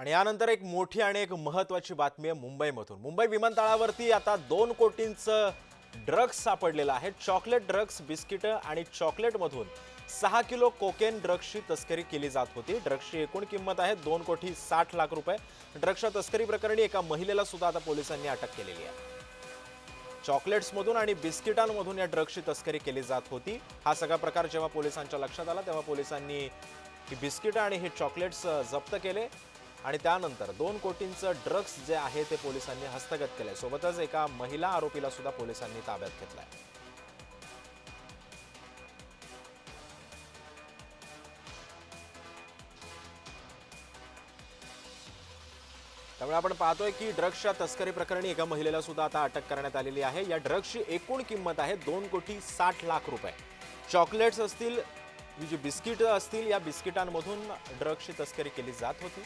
आणि यानंतर एक मोठी आणि एक महत्त्वाची बातमी आहे मुंबईमधून. मुंबई विमानतळावरती आता दोन कोटींचं ड्रग्स सापडलेलं आहे. चॉकलेट ड्रग्स बिस्किटं आणि चॉकलेटमधून सहा किलो कोकेन ड्रग्सची तस्करी केली जात होती. ड्रग्सची एकूण किंमत आहे दोन कोटी साठ लाख रुपये. ड्रग्सच्या तस्करी प्रकरणी एका महिलेला सुद्धा आता पोलिसांनी अटक केलेली आहे. चॉकलेट्समधून आणि बिस्किटांमधून या ड्रग्सची तस्करी केली जात होती. हा सगळा प्रकार जेव्हा पोलिसांच्या लक्षात आला तेव्हा पोलिसांनी ही बिस्किटं आणि हे चॉकलेट्स जप्त केले. आणि त्यानंतर दोन कोटींचं ड्रग्स जे आहे ते पोलिसांनी हस्तगत केलंय. सोबतच एका महिला आरोपीला सुद्धा पोलिसांनी ताब्यात घेतलाय. त्यामुळे आपण पाहतोय की ड्रग्सच्या तस्करी प्रकरणी एका महिलेला सुद्धा आता अटक करण्यात आलेली आहे. या ड्रग्सची एकूण किंमत आहे दोन कोटी साठ लाख रुपये. चॉकलेट्स असतील ही जी बिस्किट असतील या बिस्किटांमधून ड्रग्सची तस्करी केली जात होती.